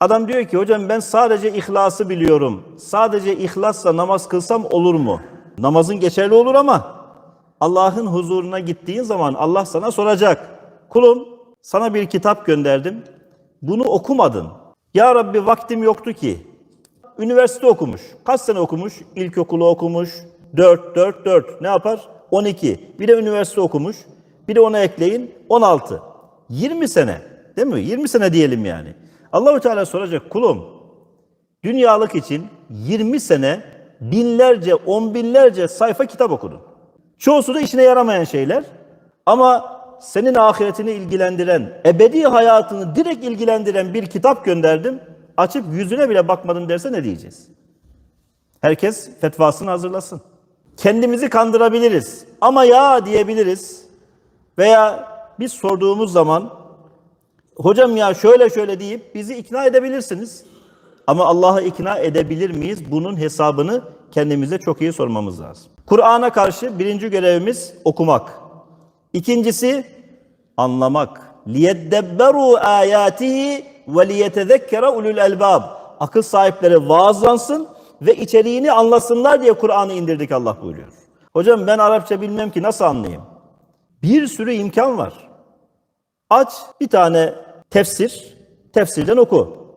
Adam diyor ki hocam ben sadece ihlası biliyorum. Sadece ihlasla namaz kılsam olur mu? Namazın geçerli olur ama Allah'ın huzuruna gittiğin zaman Allah sana soracak. Kulum sana bir kitap gönderdim. Bunu okumadın. Ya Rabbi vaktim yoktu ki. Üniversite okumuş. Kaç sene okumuş? İlkokulu okumuş. 4, 4, 4. Ne yapar? 12. Bir de üniversite okumuş. Bir de ona ekleyin 16. 20 sene. Değil mi? 20 sene diyelim yani. Allahu Teala soracak kulum. Dünyalık için 20 sene binlerce, on binlerce sayfa kitap okudun. Çoğusu da işine yaramayan şeyler. Ama senin ahiretini ilgilendiren, ebedi hayatını direkt ilgilendiren bir kitap gönderdim. Açıp yüzüne bile bakmadım derse ne diyeceğiz? Herkes fetvasını hazırlasın. Kendimizi kandırabiliriz ama ya diyebiliriz. Veya biz sorduğumuz zaman hocam ya şöyle şöyle deyip bizi ikna edebilirsiniz. Ama Allah'ı ikna edebilir miyiz? Bunun hesabını kendimize çok iyi sormamız lazım. Kur'an'a karşı birinci görevimiz okumak. İkincisi anlamak. لِيَدَّبَّرُوا آيَاتِهِ وَلِيَتَذَكَّرَ ulul elbab. Akıl sahipleri vaazlansın ve içeriğini anlasınlar diye Kur'an'ı indirdik Allah buyuruyor. Hocam ben Arapça bilmem ki nasıl anlayayım? Bir sürü imkan var. Aç bir tane tefsir, tefsirden oku.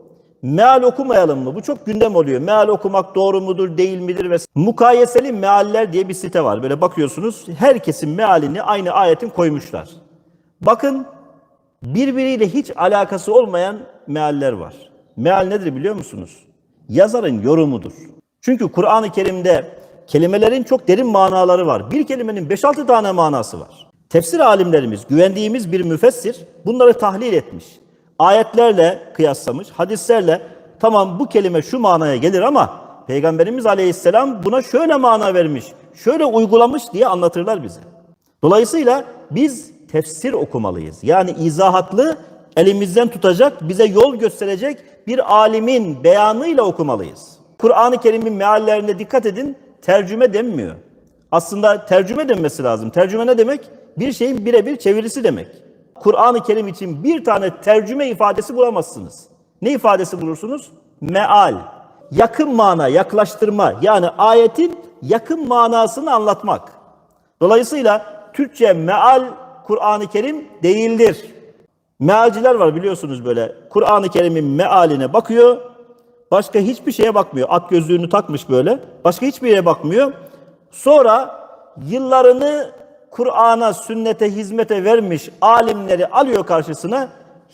Meal okumayalım mı? Bu çok gündem oluyor. Meal okumak doğru mudur, değil midir? Ve mukayeseli mealler diye bir site var. Böyle bakıyorsunuz herkesin mealini aynı ayetin koymuşlar. Bakın birbiriyle hiç alakası olmayan mealler var. Meal nedir biliyor musunuz? Yazarın yorumudur. Çünkü Kur'an-ı Kerim'de kelimelerin çok derin manaları var. Bir kelimenin 5-6 tane manası var. Tefsir alimlerimiz, güvendiğimiz bir müfessir bunları tahlil etmiş. Ayetlerle kıyaslamış, hadislerle tamam bu kelime şu manaya gelir ama Peygamberimiz Aleyhisselam buna şöyle mana vermiş, şöyle uygulamış diye anlatırlar bize. Dolayısıyla biz tefsir okumalıyız. Yani izahatlı, elimizden tutacak, bize yol gösterecek bir alimin beyanıyla okumalıyız. Kur'an-ı Kerim'in meallerine dikkat edin, tercüme denmiyor. Aslında tercüme denmesi lazım. Tercüme ne demek? Bir şeyin birebir çevirisi demek. Kur'an-ı Kerim için bir tane tercüme ifadesi bulamazsınız. Ne ifadesi bulursunuz? Meal. Yakın mana, yaklaştırma. Yani ayetin yakın manasını anlatmak. Dolayısıyla Türkçe meal Kur'an-ı Kerim değildir. Mealciler var biliyorsunuz böyle. Kur'an-ı Kerim'in mealine bakıyor. Başka hiçbir şeye bakmıyor. At gözlüğünü takmış böyle. Başka hiçbir yere bakmıyor. Sonra yıllarını Kur'an'a, sünnete, hizmete vermiş alimleri alıyor karşısına.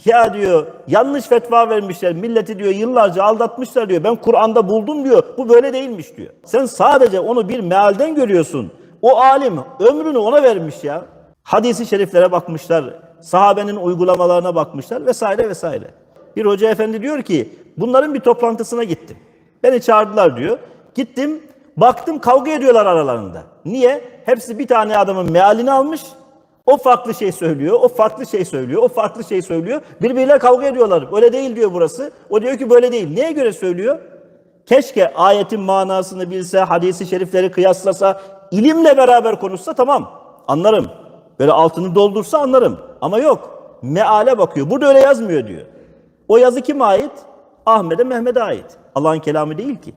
Ya diyor yanlış fetva vermişler. Milleti diyor yıllarca aldatmışlar diyor. Ben Kur'an'da buldum diyor. Bu böyle değilmiş diyor. Sen sadece onu bir mealden görüyorsun. O alim ömrünü ona vermiş ya. Hadisi şeriflere bakmışlar. Sahabenin uygulamalarına bakmışlar vesaire vesaire. Bir hoca efendi diyor ki bunların bir toplantısına gittim. Beni çağırdılar diyor. Gittim baktım kavga ediyorlar aralarında. Niye? Hepsi bir tane adamın mealini almış. O farklı şey söylüyor, o farklı şey söylüyor, o farklı şey söylüyor. Birbiriyle kavga ediyorlar. Öyle değil diyor burası. O diyor ki böyle değil. Neye göre söylüyor? Keşke ayetin manasını bilse, hadisi şerifleri kıyaslasa, ilimle beraber konuşsa tamam. Anlarım. Böyle altını doldursa anlarım. Ama yok. Meale bakıyor. Burada öyle yazmıyor diyor. O yazı kime ait? Ahmet'e Mehmet'e ait. Allah'ın kelamı değil ki.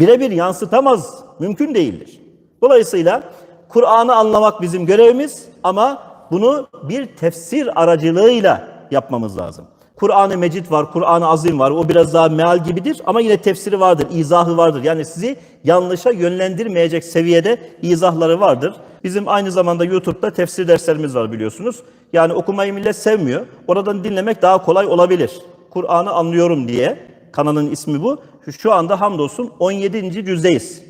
Birebir yansıtamaz. Mümkün değildir. Dolayısıyla Kur'an'ı anlamak bizim görevimiz ama bunu bir tefsir aracılığıyla yapmamız lazım. Kur'an-ı Mecid var, Kur'an-ı Azim var. O biraz daha meal gibidir ama yine tefsiri vardır, izahı vardır. Yani sizi yanlışa yönlendirmeyecek seviyede izahları vardır. Bizim aynı zamanda YouTube'da tefsir derslerimiz var biliyorsunuz. Yani okumayı millet sevmiyor. Oradan dinlemek daha kolay olabilir. Kur'an'ı anlıyorum diye kanalın ismi bu. Şu, anda hamdolsun 17. cüzdeyiz.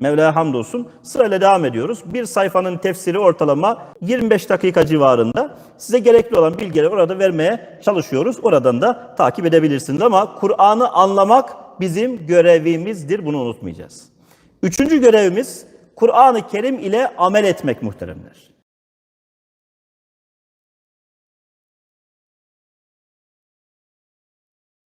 Mevla'ya hamdolsun. Sırayla devam ediyoruz. Bir sayfanın tefsiri ortalama 25 dakika civarında. Size gerekli olan bilgileri orada vermeye çalışıyoruz. Oradan da takip edebilirsiniz ama Kur'an'ı anlamak bizim görevimizdir. Bunu unutmayacağız. Üçüncü görevimiz Kur'an-ı Kerim ile amel etmek muhteremler.